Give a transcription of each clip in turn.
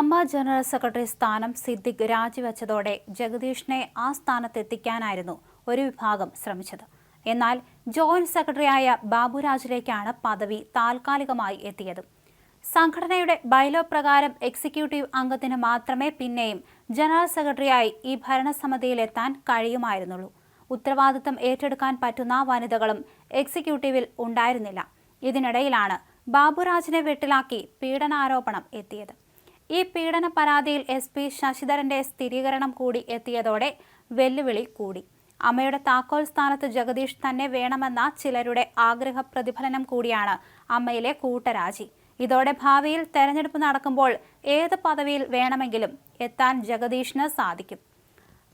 അമ്മ general secretary സ്ഥാനം സിദ്ദിഖ് രാജിവെച്ചതോടെ ജഗദീഷിനെ ആ സ്ഥാനത്തെത്തിക്കാനായിരുന്നു ഒരു വിഭാഗം ശ്രമിച്ചത്. എന്നാൽ ജോയിന്റ് സെക്രട്ടറിയായ ബാബുരാജിലേക്കാണ് പദവി താൽക്കാലികമായി എത്തിയത്. സംഘടനയുടെ ബൈലോ പ്രകാരം എക്സിക്യൂട്ടീവ് അംഗത്തിന് മാത്രമേ പിന്നെയും ജനറൽ സെക്രട്ടറിയായി ഈ ഭരണസമിതിയിലെത്താൻ കഴിയുമായിരുന്നുള്ളൂ. ഉത്തരവാദിത്തം ഏറ്റെടുക്കാൻ പറ്റുന്ന വനിതകളും എക്സിക്യൂട്ടീവിൽ ഉണ്ടായിരുന്നില്ല. ഇതിനിടയിലാണ് ബാബുരാജിനെ വെട്ടിലാക്കി പീഡനാരോപണം എത്തിയത്. ഈ പീഡന പരാതിയിൽ എസ് പി ശശിധരന്റെ സ്ഥിരീകരണം കൂടി എത്തിയതോടെ വെല്ലുവിളി കൂടി. അമ്മയുടെ താക്കോൽ സ്ഥാനത്ത് ജഗദീഷ് തന്നെ വേണമെന്ന ചിലരുടെ ആഗ്രഹ പ്രതിഫലനം കൂടിയാണ് അമ്മയിലെ കൂട്ടരാജി. ഇതോടെ ഭാവിയിൽ തെരഞ്ഞെടുപ്പ് നടക്കുമ്പോൾ ഏത് പദവിയിൽ വേണമെങ്കിലും എത്താൻ ജഗദീഷിന് സാധിക്കും.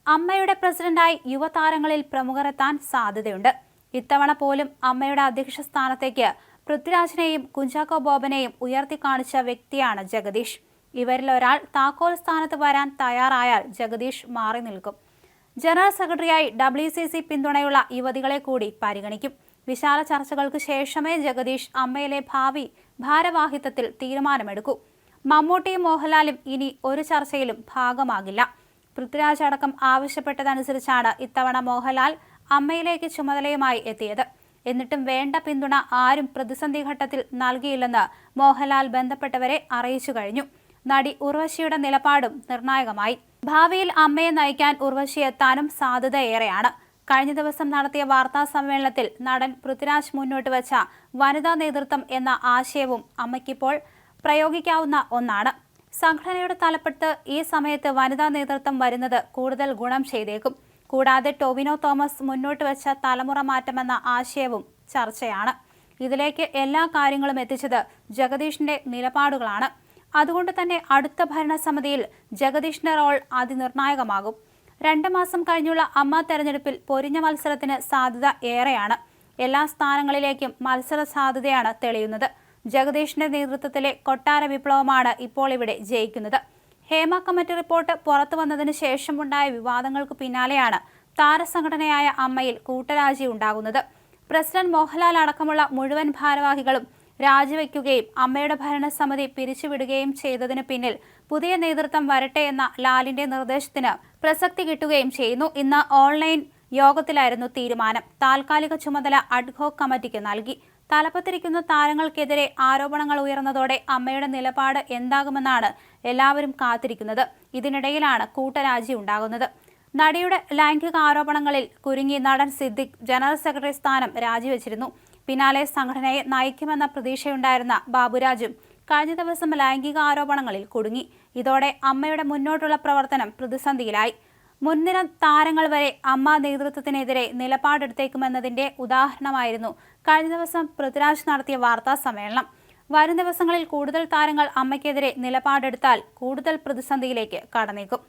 അമ്മയുടെ പ്രസിഡന്റായി യുവതാരങ്ങളിൽ പ്രമുഖർ എത്താൻ സാധ്യതയുണ്ട്. ഇത്തവണ പോലും അമ്മയുടെ അധ്യക്ഷ സ്ഥാനത്തേക്ക് പൃഥ്വിരാജിനെയും കുഞ്ചാക്കോ ബോബനെയും ഉയർത്തിക്കാണിച്ച വ്യക്തിയാണ് ജഗദീഷ്. ഇവരിൽ ഒരാൾ താക്കോൽ സ്ഥാനത്ത് വരാൻ തയ്യാറായാൽ ജഗദീഷ് മാറി നിൽക്കും. ജനറൽ സെക്രട്ടറിയായി ഡബ്ല്യു സി സി പിന്തുണയുള്ള യുവതികളെ കൂടി പരിഗണിക്കും. വിശാല ചർച്ചകൾക്ക് ശേഷമേ ജഗദീഷ് അമ്മയിലെ ഭാവി ഭാരവാഹിത്വത്തിൽ തീരുമാനമെടുക്കൂ. മമ്മൂട്ടിയും മോഹൻലാലും ഇനി ഒരു ചർച്ചയിലും ഭാഗമാകില്ല. പൃഥ്വിരാജ് അടക്കം ആവശ്യപ്പെട്ടതനുസരിച്ചാണ് ഇത്തവണ മോഹൻലാൽ അമ്മയിലേക്ക് ചുമതലയുമായി എത്തിയത്. എന്നിട്ടും വേണ്ട പിന്തുണ ആരും പ്രതിസന്ധി ഘട്ടത്തിൽ നൽകിയില്ലെന്ന് മോഹൻലാൽ ബന്ധപ്പെട്ടവരെ അറിയിച്ചു കഴിഞ്ഞു. നടി ഉർവശിയുടെ നിലപാടും നിർണായകമായി. ഭാവിയിൽ അമ്മയെ നയിക്കാൻ ഉർവശി എത്താനും സാധ്യതയേറെയാണ്. കഴിഞ്ഞ ദിവസം നടത്തിയ വാർത്താ സമ്മേളനത്തിൽ നടൻ പൃഥ്വിരാജ് മുന്നോട്ട് വെച്ച വനിതാ നേതൃത്വം എന്ന ആശയവും അമ്മയ്ക്കിപ്പോൾ പ്രയോഗിക്കാവുന്ന ഒന്നാണ്. സംഘടനയുടെ തലപ്പെട്ട് ഈ സമയത്ത് വനിതാ നേതൃത്വം വരുന്നത് കൂടുതൽ ഗുണം ചെയ്തേക്കും. കൂടാതെ ടോവിനോ തോമസ് മുന്നോട്ട് വെച്ച തലമുറ മാറ്റമെന്ന ആശയവും ചർച്ചയാണ്. ഇതിലേക്ക് എല്ലാ കാര്യങ്ങളും എത്തിച്ചത് ജഗദീഷിന്റെ നിലപാടുകളാണ്. അതുകൊണ്ട് തന്നെ അടുത്ത ഭരണസമിതിയിൽ ജഗദീഷിന്റെ റോൾ അതിനിർണായകമാകും. രണ്ട് മാസം കഴിഞ്ഞുള്ള അമ്മ തെരഞ്ഞെടുപ്പിൽ പൊരിഞ്ഞ മത്സരത്തിന് സാധ്യത ഏറെയാണ്. എല്ലാ സ്ഥാനങ്ങളിലേക്കും മത്സര സാധ്യതയാണ് തെളിയുന്നത്. ജഗദീഷിന്റെ നേതൃത്വത്തിലെ കൊട്ടാര വിപ്ലവമാണ് ഇപ്പോൾ ഇവിടെ ജയിക്കുന്നത്. ഹേമ കമ്മിറ്റി റിപ്പോർട്ട് പുറത്തു വന്നതിന് ശേഷമുണ്ടായ വിവാദങ്ങൾക്ക് പിന്നാലെയാണ് താരസംഘടനയായ അമ്മയിൽ കൂട്ടരാജി ഉണ്ടാകുന്നത്. പ്രസിഡന്റ് മോഹൻലാൽ അടക്കമുള്ള മുഴുവൻ ഭാരവാഹികളും രാജിവെക്കുകയും അമ്മയുടെ ഭരണസമിതി പിരിച്ചുവിടുകയും ചെയ്തതിന് പിന്നിൽ പുതിയ നേതൃത്വം വരട്ടെ എന്ന ലാലിന്റെ നിർദ്ദേശത്തിന് പ്രസക്തി കിട്ടുകയും ചെയ്യുന്നു. ഇന്ന് ഓൺലൈൻ യോഗത്തിലായിരുന്നു തീരുമാനം. താൽക്കാലിക ചുമതല അഡ്ഹോക് കമ്മിറ്റിക്ക് നൽകി. തലപ്പത്തിരിക്കുന്ന താരങ്ങൾക്കെതിരെ ആരോപണങ്ങൾ ഉയർന്നതോടെ അമ്മയുടെ നിലപാട് എന്താകുമെന്നാണ് എല്ലാവരും കാത്തിരിക്കുന്നത്. ഇതിനിടയിലാണ് കൂട്ടരാജി ഉണ്ടാകുന്നത്. നടിയുടെ ലൈംഗിക ആരോപണങ്ങളിൽ കുരുങ്ങി നടൻ സിദ്ദിഖ് ജനറൽ സെക്രട്ടറി സ്ഥാനം രാജിവെച്ചിരുന്നു. പിന്നാലെ സംഘടനയെ നയിക്കുമെന്ന പ്രതീക്ഷയുണ്ടായിരുന്ന ബാബുരാജും കഴിഞ്ഞ ദിവസം ലൈംഗിക ആരോപണങ്ങളിൽ കുടുങ്ങി. ഇതോടെ അമ്മയുടെ മുന്നോട്ടുള്ള പ്രവർത്തനം പ്രതിസന്ധിയിലായി. മുൻനിര താരങ്ങൾ വരെ അമ്മ നേതൃത്വത്തിനെതിരെ നിലപാടെടുത്തേക്കുമെന്നതിന്റെ ഉദാഹരണമായിരുന്നു കഴിഞ്ഞ ദിവസം പൃഥ്വിരാജ് നടത്തിയ വാർത്താ സമ്മേളനം. വരും ദിവസങ്ങളിൽ കൂടുതൽ താരങ്ങൾ അമ്മയ്ക്കെതിരെ നിലപാടെടുത്താൽ കൂടുതൽ പ്രതിസന്ധിയിലേക്ക് കടന്നേക്കും.